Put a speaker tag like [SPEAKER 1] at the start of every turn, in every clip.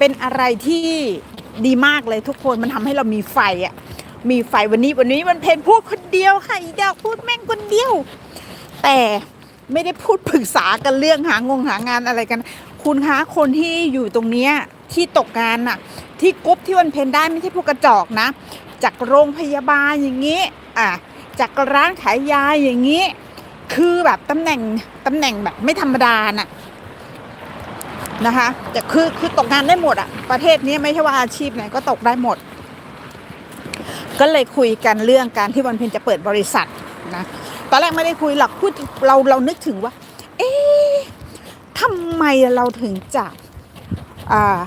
[SPEAKER 1] เป็นอะไรที่ดีมากเลยทุกคนมันทำให้เรามีไฟอะมีไฟวันนี้วันนี้มันเพนพูดคนเดียวค่ะอีดาวพูดแม่งคนเดียว แต่ไม่ได้พูดปรึกษากันเรื่องหางงหางานอะไรกัน คุณคะคนที่อยู่ตรงเนี้ยที่ตกงานน่ะ ที่กรุ๊ปที่วันเพนได้ไม่ใช่พวกกระจอกนะ จากโรงพยาบาลอย่างนี้อะจากร้านขายยาอย่างนี้ คือแบบตำแหน่งตำแหน่งแบบไม่ธรรมดาน่ะ นะคะแต่คือคือตกงานได้หมดอะประเทศนี้ไม่ใช่ว่าอาชีพไหนก็ตกได้หมด ก็เลยคุยกันเรื่องการที่วันเพ็ญจะเปิดบริษัทนะตอนแรกไม่ได้คุยหรอกพูดเราเรานึกถึงว่า เอ๊ะทำไมเราถึงจะอ่า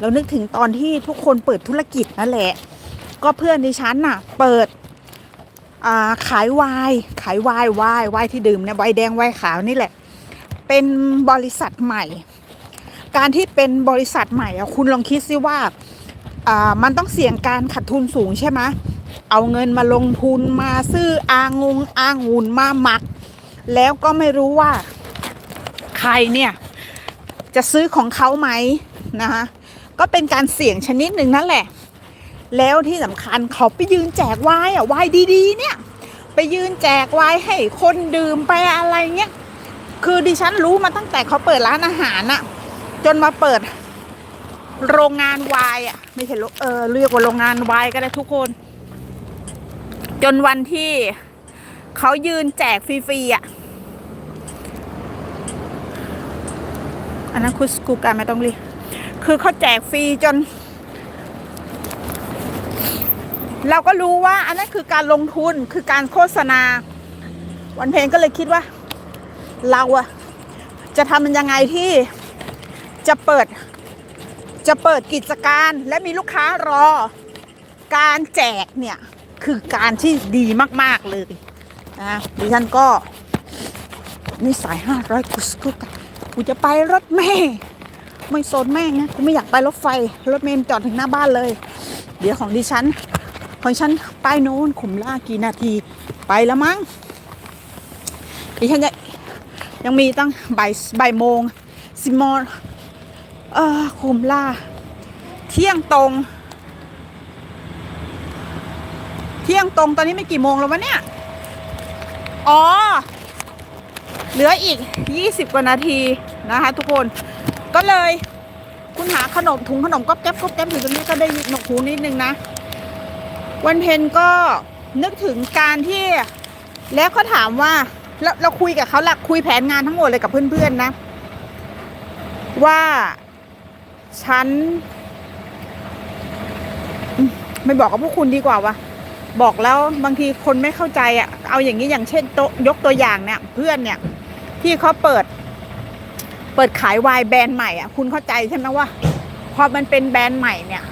[SPEAKER 1] เรานึกถึงตอนที่ทุกคนเปิดธุรกิจนั่นแหละ ก็เพื่อนดิฉันน่ะ เปิดอ่าขายวน์ขายวน์ไวน์ไวน์ที่ดื่มเนี่ยวน์แดงวน์ขาวนี่แหละ เป็นบริษัทใหม่ การที่เป็นบริษัทใหม่อะคุณลองคิดซิว่าอ่ามันต้องเสี่ยงการขาดทุนสูงใช่ไหมเอาเงินมาลงทุนมาซื้ออางงอางุ่นมาหมัก แล้วก็ไม่รู้ว่าใครเนี่ย จะซื้อของเขาไหมนะคะก็เป็นการเสี่ยงชนิดหนึ่งนั่นแหละ แล้วที่สำคัญเขาไปยืนแจกไวน์อะไวน์ดีๆ เนี่ย ไปยืนแจกไวน์ให้คนดื่มไปอะไรเงี้ยคือดิฉันรู้มาตั้งแต่เขาเปิดร้านอาหารน่ะ จนมาเปิด โรงงานวน์อะ ไม่ใช่เออเรียกว่าโรงงานวน์ก็ได้ทุกคน จนวันที่เขายืนแจกฟรีๆอะอันนั้นคือสกูการไม่ต้องรีคือเขาแจกฟรีจน เราก็รู้ว่า อันนั้นคือการลงทุนคือการโฆษณา วันเพลงก็เลยคิดว่า เราอะจะทำมันยังไงที่ จะเปิดจะเปิดกิจการและมีลูกค้ารอ การแจกเนี่ยคือการที่ดีมาก ๆ เลยนะดิฉันก็นี่สายห้าร้อยกุสกุกกูจะไปรถเมย์ไม่สนแม่งนะกูไม่อยากไปรถไฟ รถเมย์จอดถึงหน้าบ้านเลย เดี๋ยวของดิฉัน ของฉันไปโน้นขุมล่ากี่นาทีไปแล้วมั้งดิฉันยังมีตั้งบ่ายบ่ายโมงสิโมง เออขุมล่า เที่ยงตรง เที่ยงตรงตอนนี้ไม่กี่โมงแล้ววะเนี่ย อ๋อ เหลืออีก 20 กว่านาทีนะคะ ทุกคน ก็เลย คุณหาขนมถุงขนมก๊อบแก๊บก๊อบแก๊บอยู่ตรงนี้ก็ได้หนกหูนิดนึงนะ วันเพนก็นึกถึงการที่แล้วเขาถามว่าเราเราคุยกับเขาหลักคุยแผนงานทั้งหมดเลยกับเพื่อนๆนะ ว่า ฉัน ไม่บอกกับพวกคุณดีกว่าวะบอกแล้วบางทีคนไม่เข้าใจอะ่ะ เอาอย่างนี้อย่างเช่นโตยกตัวอย่างเนี่ย เพื่อนเนี่ย ที่เขาเปิด เปิดขายวน์แบรนด์ใหม่อะ่ะ คุณเข้าใจใช่ไหมว่าพอมันเป็นแบรนด์ใหม่เนี่ย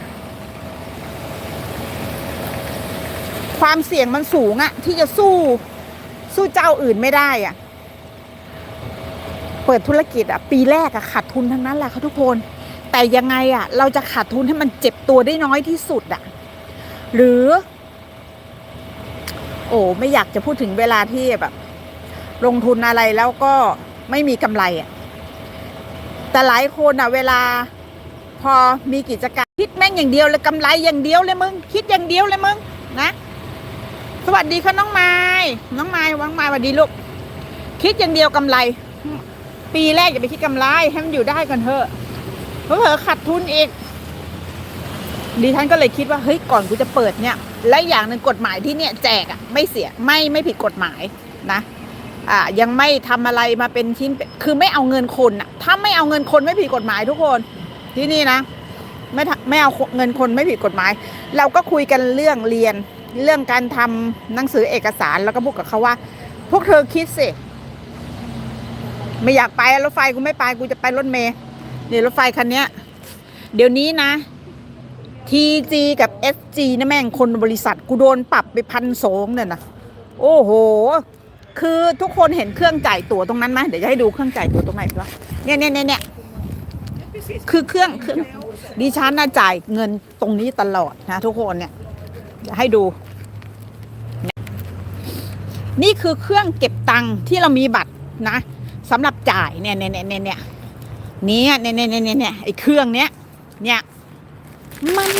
[SPEAKER 1] ความเสี่ยงมันสูงอะที่จะสู้สู้เจ้าอื่นไม่ได้อะเปิดธุรกิจอะปีแรกอะขาดทุนทั้งนั้นแหละค่ะทุกคน แต่ยังไงอะเราจะขาดทุนให้มันเจ็บตัวได้น้อยที่สุดอะหรือ โอ้ไม่อยากจะพูดถึงเวลาที่แบบ ลงทุนอะไรแล้วก็ไม่มีกำไรอะแต่หลายคนอะเวลาพอมีกิจการคิดแม่งอย่างเดียวเลยกำไรอย่างเดียวเลยมึง คิดอย่างเดียวเลยมึงนะ สวัสดีค่ะน้องไม้น้องไม้วังไม้สวัสดีลูกคิดอย่างเดียวกำไร ปีแรกอย่าไปคิดกำไรให้มันอยู่ได้กันเถอะ เพราะเผลอขาดทุนอีกดิฉันก็เลยคิดว่าเฮ้ยก่อนกูจะเปิดเนี่ย และอย่างหนึ่งกฎหมายที่เนี่ยแจกอะไม่เสียไม่ไม่ผิดกฎหมายนะอ่ายังไม่ทำอะไรมาเป็นชิ้นคือไม่เอาเงินคนอะถ้าไม่เอาเงินคนไม่ผิดกฎหมายทุกคนที่นี่นะ ไม่ไม่เอาเงินคนไม่ผิดกฎหมาย เราก็คุยกันเรื่องเรียนเรื่องการทำหนังสือเอกสารแล้วก็พูดกับเขาว่า พวกเธอคิดสิไม่อยากไปรถไฟกูไม่ไปกูจะไปรถเมล์ นี่ยรถไฟคันนี้เดี๋ยวนี้นะ TG กับ SG นะแม่งคนบริษัทกูโดนปรับไปพันสองเนี่ยนะโอ้โห คือทุกคนเห็นเครื่องจ่ายตั๋วตรงนั้นไหมเดี๋ยวจะให้ดูเครื่องจ่ายตั๋วตรงไหนวะเนี่ยเนี่ยเนี่ยเนี่ยคือเครื่องเครื่องดิฉันน่ะจ่ายเงินตรงนี้ตลอดนะ ทุกคนเนี่ยเดี๋ยวให้ดู นี่คือเครื่องเก็บตังค์ที่เรามีบัตรนะสำหรับจ่ายเนี่ยเนี่ยเนี่ยเนี่ย เนี่ยเนี่ยเนี่ยเนี่ยเนี่ยไอ้เครื่องเนี้ยเนี่ยมัน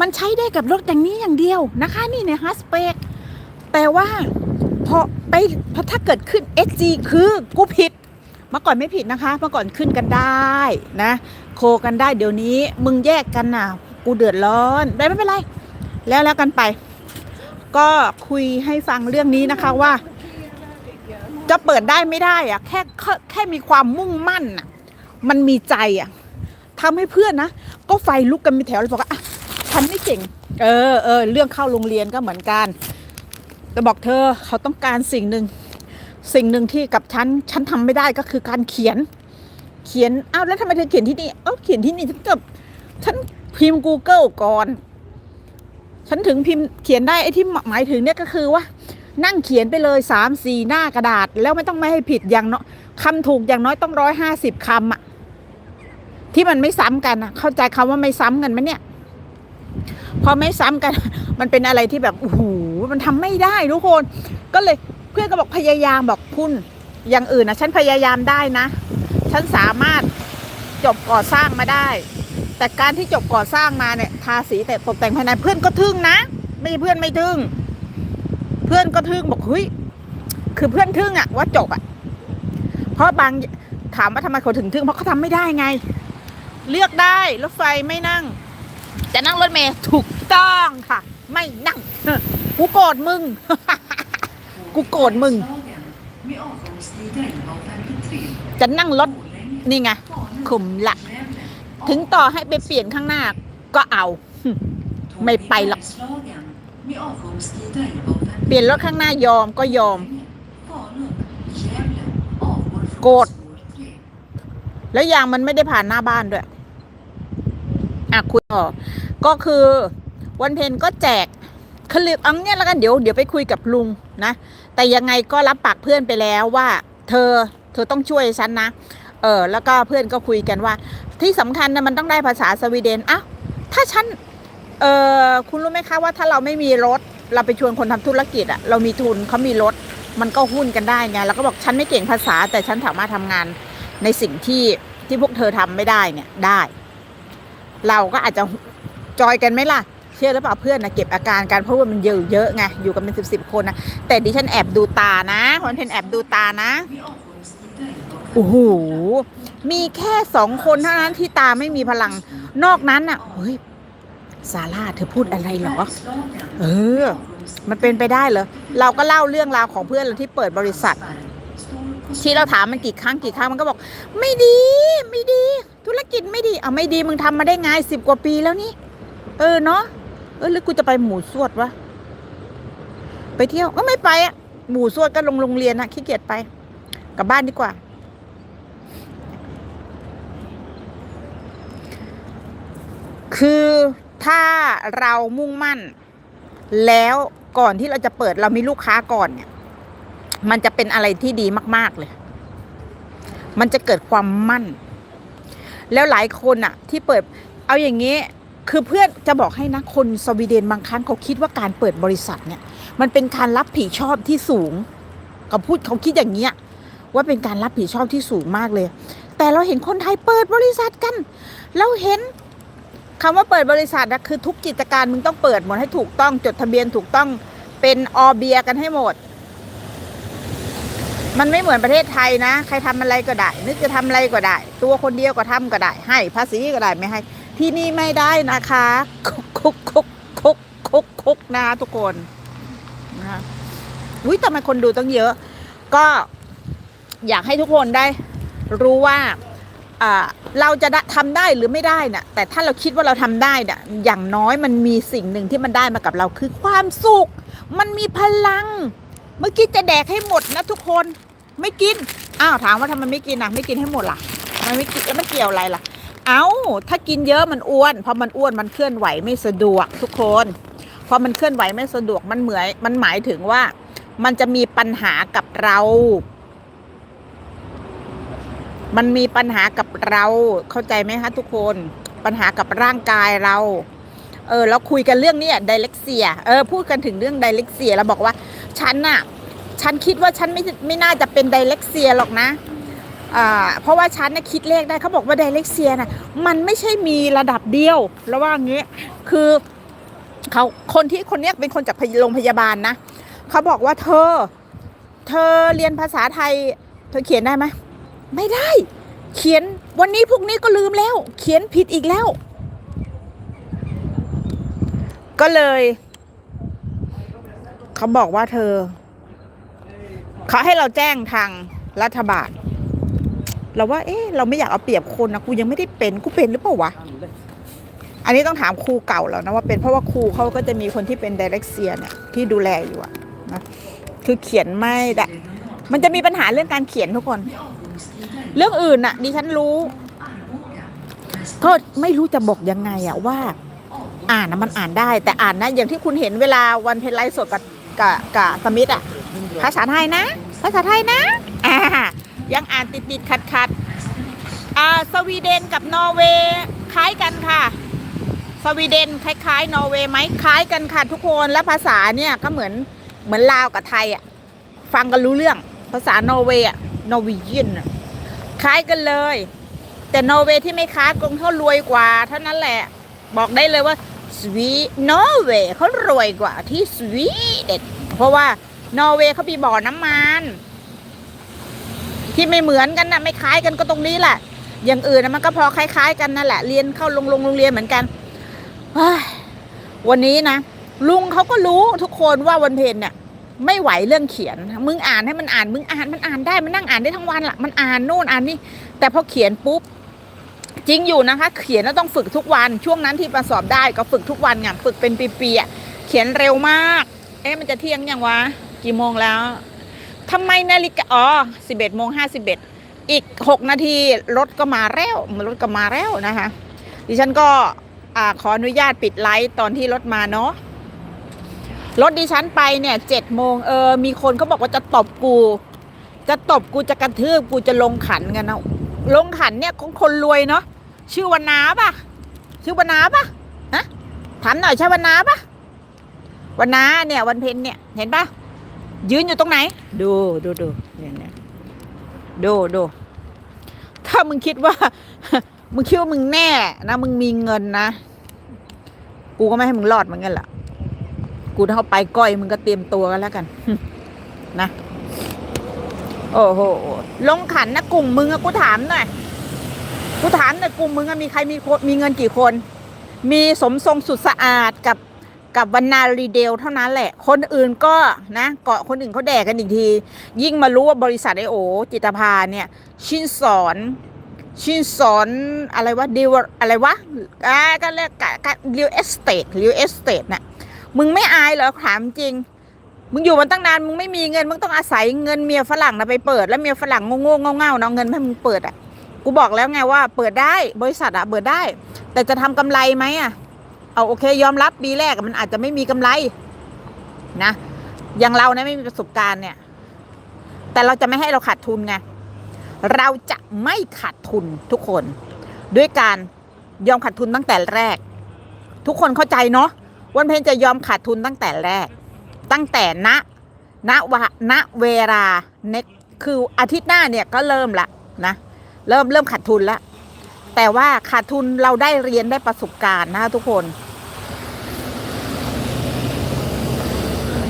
[SPEAKER 1] มันใช้ได้กับรถอย่างนี้อย่างเดียวนะคะ นี่ในฮัสเปกแต่ว่าพอไปพอถ้าเกิดขึ้น SG คือกูผิดเมื่อก่อนไม่ผิดนะคะเมื่อก่อนขึ้นกันได้นะ โคกันได้เดี๋ยวนี้มึงแยกกันน่ะ กูเดือดร้อนไม่ไม่เป็นไร แล้วแล้วกันไป ก็คุยให้ฟังเรื่องนี้นะคะว่า จะเปิดได้ไม่ได้อะแค่แค่แค่มีความมุ่งมั่นอะ มันมีใจอะทำให้เพื่อนนะ ก็ไฟลุกกันเป็นแถวเลยบอกว่าอะฉันไม่เก่ง เออเออเรื่องเข้าโรงเรียนก็เหมือนกัน แต่บอกเธอเขาต้องการสิ่งหนึ่งสิ่งหนึ่งที่กับฉันฉันทำไม่ได้ก็คือการเขียน เขียนอ้าวแล้วทำไมเธอเขียนที่นี่เอ้าเขียนที่นี่ฉันกับฉันพิมพ์ Google ก่อน ฉันถึงพิมพ์เขียนได้ไอ้ที่หมายถึงเนี่ยก็คือว่า นั่งเขียนไปเลยสามสี่หน้ากระดาษ แล้วไม่ต้องไม่ให้ผิดอย่างเน้อย คำถูกอย่างน้อยต้องร้อยห้าสิบคำอะที่มันไม่ซ้ำกันอะเข้าใจคำว่าไม่ซ้ำกันไหมเนี่ย พอไม่ซ้ำกัน มันเป็นอะไรที่แบบโอ้โหมันทำไม่ได้ทุกคน ก็เลยเพื่อนก็บอกพยายามบอกคุณอย่างอื่นนะฉันพยายามได้นะ ฉันสามารถจบก่อสร้างมาได้ แต่การที่จบก่อสร้างมาเนี่ยทาสีแต่ตกแต่งภายในเพื่อนก็ทึ่งนะไม่ใช่เพื่อนไม่ทึ่ง เพื่อนก็ทึ่งบอกเฮ้ยคือเพื่อนทึ่งอะว่าจบอะ เพราะบางถามว่าทำไมเขาถึงทึ่งเพราะเขาทำไม่ได้ไง เลือกได้รถไฟไม่นั่ง จะนั่งรถเมล์ถูกต้องค่ะ ไม่นั่งกูโกรธมึง กูโกรธมึง
[SPEAKER 2] Med avgångstider av 53
[SPEAKER 1] จะนั่งรถ
[SPEAKER 2] Borlänge,
[SPEAKER 1] นี่ไง
[SPEAKER 2] Falun,
[SPEAKER 1] ขุมละ
[SPEAKER 2] Gävle,
[SPEAKER 1] ถึงต่อให้ไปเปลี่ยนข้างหน้า ก็เอา
[SPEAKER 2] Tåg
[SPEAKER 1] Mig
[SPEAKER 2] i
[SPEAKER 1] pejlar.
[SPEAKER 2] Bergslagen med avgångstider av
[SPEAKER 1] เปลี่ยนรถข้างหน้ายอมก็ยอม
[SPEAKER 2] Falun, Gävle avgår från
[SPEAKER 1] Gård.
[SPEAKER 2] spår 3.
[SPEAKER 1] แล้วยางมันไม่ได้ผ่านหน้าบ้านด้วย อะคุยต่อก็คือวันเพนก็แจกคลืมเอาเนี่ยแล้วกันเดี๋ยวเดี๋ยวไปคุยกับลุงนะ แต่ยังไงก็รับปากเพื่อนไปแล้วว่า เธอเธอต้องช่วยฉันนะ เออแล้วก็เพื่อนก็คุยกันว่า ที่สำคัญนะมันต้องได้ภาษาสวีเดนอ้าวถ้าฉันเออคุณรู้ไหมคะว่าถ้าเราไม่มีรถ เราไปชวนคนทำธุรกิจอะเรามีทุนเขามีรถ มันก็หุ้นกันได้ไงแล้วก็บอกฉันไม่เก่งภาษา แต่ฉันสามารถทำงานในสิ่งที่ที่พวกเธอทำไม่ได้เนี่ยได้ เราก็อาจจะจอยกันไหมล่ะ เชื่อหรือเปล่าเพื่อนนะเก็บอาการกันเพราะว่ามันเยอะเยอะไงอยู่กันเป็นสิบสิบคนนะแต่ดิฉันแอบดูตานะคนเพนแอบดูตานะโอ้โหมีแค่สองคนเท่านั้นที่ตาไม่มีพลัง นอกนั้นอะเฮ้ยซาร่าเธอพูดอะไรหรอ เออ มันเป็นไปได้เหรอ เราก็เล่าเรื่องราวของเพื่อนเราที่เปิดบริษัท ที่เราถามมันกี่ครั้งกี่ครั้งมันก็บอก ไม่ดี ไม่ดี ธุรกิจไม่ดีเอาไม่ดีมึงทำมาได้ไงสิบกว่าปีแล้วนี่ เออเนาะเออหรือกูจะไปหมู่สวดวะไปเที่ยวก็ไม่ไปอะหมู่สวดก็ลงโรงเรียนอะขี้เกียจไป กลับบ้านดีกว่า คือถ้าเรามุ่งมั่น แล้วก่อนที่เราจะเปิดเรามีลูกค้าก่อนเนี่ย มันจะเป็นอะไรที่ดีมาก ๆ เลย มันจะเกิดความมั่น แล้วหลายคนอะที่เปิดเอาอย่างนี้ คือเพื่อนจะบอกให้นะคนสวีเดนบางครั้งเขาคิดว่าการเปิดบริษัทเนี่ย มันเป็นการรับผิดชอบที่สูงเขาพูดเขาคิดอย่างเงี้ยว่าเป็นการรับผิดชอบที่สูงมากเลย แต่เราเห็นคนไทยเปิดบริษัทกัน เราเห็น คำว่าเปิดบริษัทนะคือทุกกิจการมึงต้องเปิดหมดให้ถูกต้องจดทะเบียนถูกต้องเป็นออเบียกันให้หมด มันไม่เหมือนประเทศไทยนะ ใครทำอะไรก็ได้ นึกจะทำอะไรก็ได้ ตัวคนเดียวก็ทำก็ได้ ให้ภาษีก็ได้ไม่ให้ ที่นี่ไม่ได้นะคะคุกคุกคุกคุกคุกคุกนะทุกคนนะคะอุ้ยทำไมคนดูต้องเยอะ ก็อยากให้ทุกคนได้รู้ว่า เราจะได้ทำได้หรือไม่ได้น่ะแต่ถ้าเราคิดว่าเราทำได้น่ะอย่างน้อยมันมีสิ่งหนึ่งที่มันได้มากับเราคือความสุข มันมีพลัง เมื่อกี้จะแดกให้หมดนะทุกคนไม่กินอ้าวถามว่าทำไมไม่กินอะไม่กินให้หมดล่ะทำไมไม่กินแล้วมันเกี่ยวอะไรล่ะ เอา้าถ้ากินเยอะมันอ้วนพอมันอ้วนมันเคลื่อนไหวไม่สะดวกทุกคนพอมันเคลื่อนไหวไม่สะดวกมันเหมือนมันหมายถึงว่า มันจะมีปัญหากับเรา มันมีปัญหากับเราเข้าใจไหมคะทุกคนปัญหากับร่างกายเรา เออแล้วคุยกันเรื่องนี้ไดเล็กเซียเออพูดกันถึงเรื่องไดเล็กเซียแล้วบอกว่าฉันน่ะฉันคิดว่าฉันไม่ไม่น่าจะเป็นไดเล็กเซียหรอกนะอ่าเพราะว่าฉันนะคิดเลขได้เขาบอกว่าไดเล็กเซียน่ะมันไม่ใช่มีระดับเดียวแล้วว่างี้คือเขาคนที่คนเนี้ยเป็นคนจากโรงพยาบาลนะเขาบอกว่าเธอ เธอเรียนภาษาไทย เธอเขียนได้ไหม ไม่ได้ เขียนวันนี้พวกนี้ก็ลืมแล้ว เขียนผิดอีกแล้ว ก็เลย เขาบอกว่าเธอ เขาให้เราแจ้งทางรัฐบาล เราว่า เอ๊ะเราไม่อยากเอาเปรียบคนนะกูยังไม่ได้เป็นกูเป็นหรือเปล่าวะอันนี้ต้องถามครูเก่าแล้วนะว่าเป็นเพราะว่าครูเขาก็จะมีคนที่เป็นไดเรกเซียเนี่ยที่ดูแลอยู่อะนะคือเขียนไม่ได้มันจะมีปัญหาเรื่องการเขียนทุกคน เรื่องอื่นน่ะดิฉันรู้ ก็ไม่รู้จะบอกยังไงอะว่า อ่านนะมันอ่านได้ แต่อ่านนะอย่างที่คุณเห็นเวลาวันเพลไลฟ์สดกับกับกับสมิธอะภาษาไทยนะ ภาษาไทยนะอ่ายังอ่านติดติดขัดขัดอ่าสวีเดนกับนอร์เวย์คล้ายกันค่ะ สวีเดนคล้ายๆ นอร์เวย์ไหมคล้ายกันค่ะทุกคนและภาษาเนี่ยก็เหมือนเหมือนลาวกับไทยอะฟังกันรู้เรื่อง ภาษานอร์เวย์อะนอร์วีเยียนอะ คล้ายกันเลย แต่นอร์เวย์ที่ไม่ค้ากงเขารวยกว่า เท่านั้นแหละ บอกได้เลยว่าสวีนอร์เวย์เขารวยกว่าที่สวีเดนเพราะว่านอร์เวย์เขามีบ่อน้ำมัน ที่ไม่เหมือนกันนะไม่คล้ายกันก็ตรงนี้แหละ อย่างอื่นนะมันก็พอคล้าย ๆ กันนั่นแหละ เรียนเข้าโรงโรงโรงเรียนเหมือนกันวันนี้นะลุงเขาก็รู้ทุกคนว่าวันเพนเนี่ย ไม่ไหวเรื่องเขียน มึงอ่านให้มันอ่าน มึงอ่านมันอ่านได้ มันนั่งอ่านได้ทั้งวันละมันอ่านโน่นอ่านนี่ แต่พอเขียนปุ๊บ จริงอยู่นะคะ เขียนแล้วต้องฝึกทุกวัน ช่วงนั้นที่ประสอบได้ก็ฝึกทุกวันไงฝึกเป็นปีๆอะเขียนเร็วมาก เอ๊ะมันจะเที่ยงยังวะ กี่โมงแล้วทำไมนาฬิกา อ๋อสิบเอ็ดโมงห้าสิบเอ็ดอีกหกนาทีรถก็มาแล้วรถก็มาแล้วนะคะ ดิฉันก็อขออนุญาตปิดไลฟ์ตอนที่รถมาเนาะ รถดิฉันไปเนี่ยเจ็ดโมงเออ มีคนเขาบอกว่าจะตบกู จะตบกูจะกระทืบกูจะลงขันกันนะลงขันเนี่ยของคนรวยเนาะชื่อวันนาปะชื่อวันนาปะฮะถามหน่อยใช่วันนาปะวันนาเนี่ย วันเพ็ญเนี่ยเห็นปะยืนอยู่ตรงไหน ดูดูดูเนี่ยเนี่ยดูดูถ้ามึงคิดว่า มึงคิดว่ามึงแน่นะมึงมีเงินนะ กูก็ไม่ให้มึงรอดเหมือนกันละ กูถ้าเอาไปก้อยมึงก็เตรียมตัวกันแล้วกัน นะ โอ้โห ลงขันนะกลุ่มมึงอะกูถามหน่อย กูถามหน่อยกลุ่มมึงอะมีใครมีมีเงินกี่คน มีสมทรงสุดสะอาดกับกับวรรณารีเดลเท่านั้นแหละ คนอื่นก็นะเกาะคนอื่นเขาแดกกันอีกที ยิ่งมารู้ว่าบริษัทไอโอ จิตภาเนี่ย ชินสอนชินสอนอะไรวะดีวอะไรวะอ่าก็เรียกกะกะเรียลเอสเตทเรียลเอสเตทน่ะ มึงไม่อายเหรอถามจริง มึงอยู่มันตั้งนานมึงไม่มีเงินมึงต้องอาศัยเงินเมียฝรั่งนะไปเปิดแล้วเมียฝรั่งโง่ๆเง่าๆเนาะเงินให้มึงเปิดอะกูบอกแล้วไงว่าเปิดได้บริษัทอะเปิดได้ แต่จะทำกำไรไหมอะเอาโอเค ยอมรับปีแรกมันอาจจะไม่มีกำไรนะอย่างเราเนี่ยไม่มีประสบการณ์เนี่ย แต่เราจะไม่ให้เราขาดทุนไงเราจะไม่ขาดทุนทุกคน ด้วยการยอมขาดทุนตั้งแต่แรก ทุกคนเข้าใจเนาะ วันเพนจะยอมขาดทุนตั้งแต่แรก ตั้งแต่ณณวะณเวลาเน็กคืออาทิตย์หน้าเนี่ยก็เริ่มละนะ เริ่มเริ่มขาดทุนล้วแต่ว่าขาดทุนเราได้เรียนได้ประสบการณ์นะทุกคน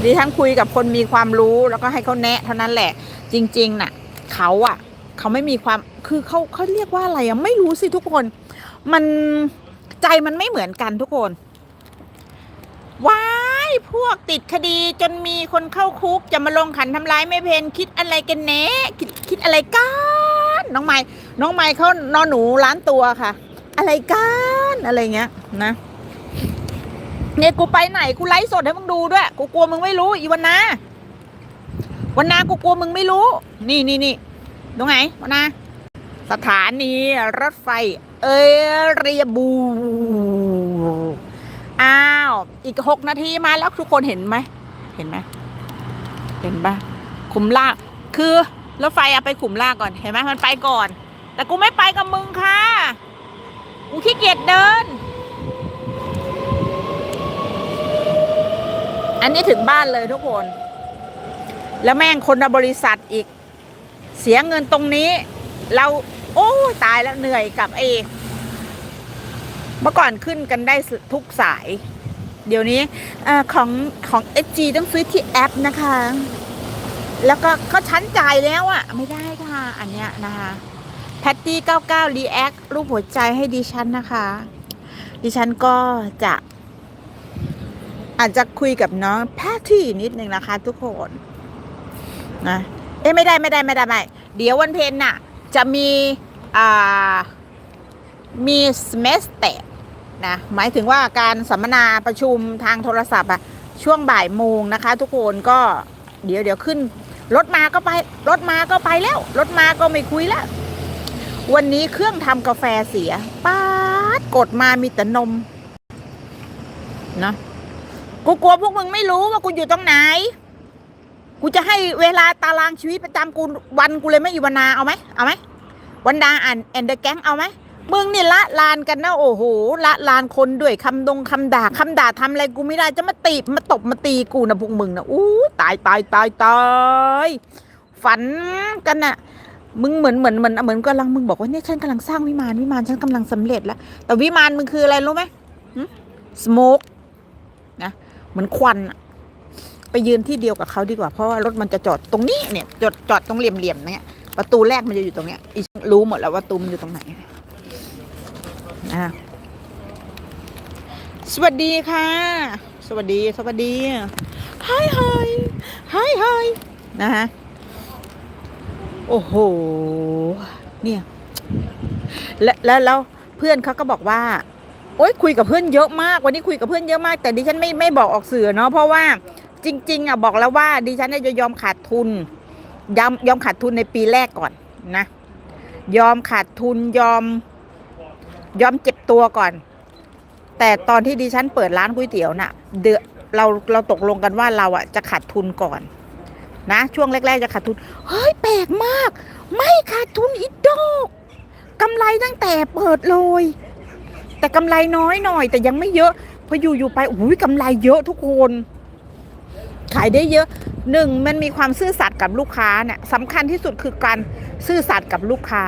[SPEAKER 1] ดิฉันคุยกับคนมีความรู้แล้วก็ให้เขาแนะเท่านั้นแหละ จริง ๆ น่ะเขาอะเขาไม่มีความคือเขาเขาเรียกว่าอะไรอะไม่รู้สิทุกคน มันใจมันไม่เหมือนกันทุกคน ว้ายพวกติดคดีจนมีคนเข้าคุกจะมาลงขันทำร้ายไม่เพนคิดอะไรกันแน่คิดคิดอะไรกันน้องไม้น้องไม้เขานอนหนูล้านตัวค่ะ อะไรกันอะไรเงี้ยนะเนี่ยกูไปไหนกูไลฟ์สดให้มึงดูด้วย กูกลัวมึงไม่รู้อีวันนาวันนากูกลัวมึงไม่รู้ นี่นี่นี่ตรงไหนวันนาสถานีรถไฟ เอเรียบู อ้าว อีกหกนาทีมาแล้วทุกคนเห็นไหม เห็นไหม เห็นปะขุมลาก คือรถไฟอาไปขุมลากก่อน เห็นไหมมันไปก่อน แต่กูไม่ไปกับมึงค่ะ กูขี้เกียจเดิน อันนี้ถึงบ้านเลยทุกคน แล้วแม่งคนบริษัทอีก เสียเงินตรงนี้ เรา โอ้ตายแล้วเหนื่อยกับเอ เมื่อก่อนขึ้นกันได้ทุกสาย เดี๋ยวนี้อของของ SG ต้องซื้อที่แอปนะคะ แล้วก็เขาชั้นจ่ายแล้วอะไม่ได้ค่ะ อันเนี้ยนะคะแพตตี้99 React รูปหัวใจให้ดิฉันนะคะ ดิฉันก็จะ อาจจะคุยกับน้องแพทตี้นิดนึงนะคะ ทุกคนนะเอ๊ะไม่ได้ไม่ได้ไม่ได้ไม่เดี๋ยววันเพ็ญน่ะ จะมีอ่ามีสเมสเต นะหมายถึงว่าการสัมมนาประชุมทางโทรศัพท์อะช่วงบ่ายโมงนะคะ ทุกคนก็เดี๋ยวเดี๋ยวขึ้นรถมาก็ไปรถมาก็ไปแล้วรถมาก็ไม่คุยแล้ว วันนี้เครื่องทำกาแฟเสียป๊าดกดมามีแต่นมนะกูกลัวพวกมึงไม่รู้ว่ากูอยู่ตรงไหน กูจะให้เวลาตารางชีวิตประจำกูวันกูเลยไม่อยู่วันนาเอาไหมเอาไหมวันดาอ่านแอนเดอร์แก๊งเอาไหม มึงนี่ละลานกันนะโอ้โหละลานคนด้วยคำดงคำด่าคำด่าทำอะไรกูไม่ได้จะมาตีมาตบมาตีกูนะพวกมึงนะอู้ตายตายตายตายฝันกันน่ะมึงเหมือนเหมือนเหมือนเหมือนกำลังมึงบอกว่าเนี่ยฉันกำลังสร้างวิมานวิมานฉันกำลังสำเร็จแล้วแต่วิมานมึงคืออะไรรู้ไหมสโมกนะเหมือนควันอะไปยืนที่เดียวกับเขาดีกว่าเพราะว่ารถมันจะจอดตรงนี้เนี่ยจอดจอดตรงเหลี่ยมๆเนี่ยประตูแรกมันจะอยู่ตรงเนี้ยอีรู้หมดแล้วว่าตูมันอยู่ตรงไหน นะสวัสดีค่ะ สวัสดีสวัสดีฮายฮายฮายฮายนะฮะโอ้โห เนี่ย และแล้วแล้วเพื่อนเขาก็บอกว่า โอ๊ยคุยกับเพื่อนเยอะมาก วันนี้คุยกับเพื่อนเยอะมาก แต่ดิฉันไม่ไม่บอกออกสื่อเนาะเพราะว่าจริง ๆอะบอกแล้วว่าดิฉันจะยอมขาดทุนยอมยอมขาดทุนในปีแรกก่อนนะ ยอมขาดทุนยอม ยอมเจ็บตัวก่อน แต่ตอนที่ดิฉันเปิดร้านก๋วยเตี๋ยวน่ะเดือเราเราตกลงกันว่าเราอะจะขาดทุนก่อน นะ ช่วงแรก ๆ จะขาดทุน เฮ้ยแปลกมาก ไม่ขาดทุนอีกดอกกำไรตั้งแต่เปิดเลย แต่กำไรน้อยหน่อย แต่ยังไม่เยอะพออยู่ๆไปอุ้ยกำไรเยอะทุกคน ขายได้เยอะหนึ่งมันมีความซื่อสัตย์กับลูกค้าเนี่ยสำคัญที่สุดคือการซื่อสัตย์กับลูกค้า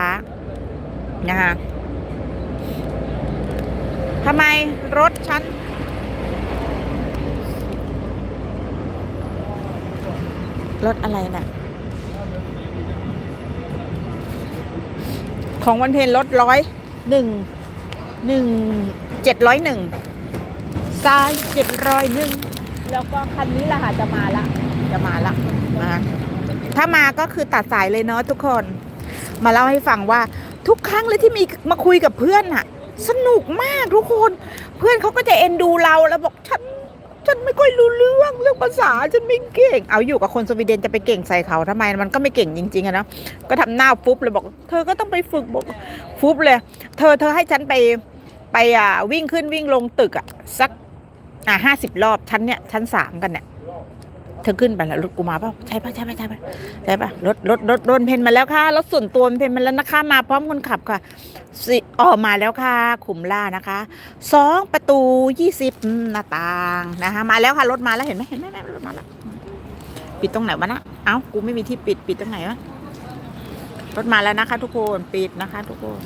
[SPEAKER 1] นะคะ ทำไมรถฉันรถอะไรน่ะ ของวันเพลรถร้อยหนึ่งหนึ่งเจ็ดร้อยหนึ่งซ้ายเจ็ดร้อยหนึ่งแล้วก็คันนี้แหละค่ะจะมาละ จะมาละนะคะถ้ามาก็คือตัดสายเลยเนาะทุกคน มาเล่าให้ฟังว่าทุกครั้งเลยที่มีมาคุยกับเพื่อนอะ สนุกมากทุกคน เพื่อนเขาก็จะเอ็นดูเราแล้วบอกฉันฉันไม่ค่อยรู้เรื่องเรื่องภาษาฉันไม่เก่ง เอาอยู่กับคนสวีเดนจะไปเก่งใส่เขาทำไมมันก็ไม่เก่งจริงๆอะนะก็ทำหน้าฟุบเลยบอก เธอก็ต้องไปฝึกบอกฟุบเลย เธอเธอให้ฉันไปไปอ่าวิ่งขึ้นวิ่งลงตึกอะสักอ่าห้าสิบรอบชั้นเนี้ยชั้นสามกันเนี่ย ธอขึ้นไปแล้วรถกูมาเปล่าใช่ป่ะใช่ป่ะใช่ป่ะใช่ป่ะรถรถรถรถเพนมาแล้วค่ะรถส่วนตัวเพนมาแล้วนะคะ มาพร้อมคนขับค่ะสิอ๋อมาแล้วค่ะขุมล่านะคะสองประตูยี่สิบหน้าต่างนะคะมาแล้วค่ะรถมาแล้วเห็นไหมเห็นไหมรถมาแล้วปิดตรงไหนวะนะเอ้ากูไม่มีที่ปิดปิดตรงไหนวะรถมาแล้วนะคะ ทุกคนปิดนะคะ ทุกคน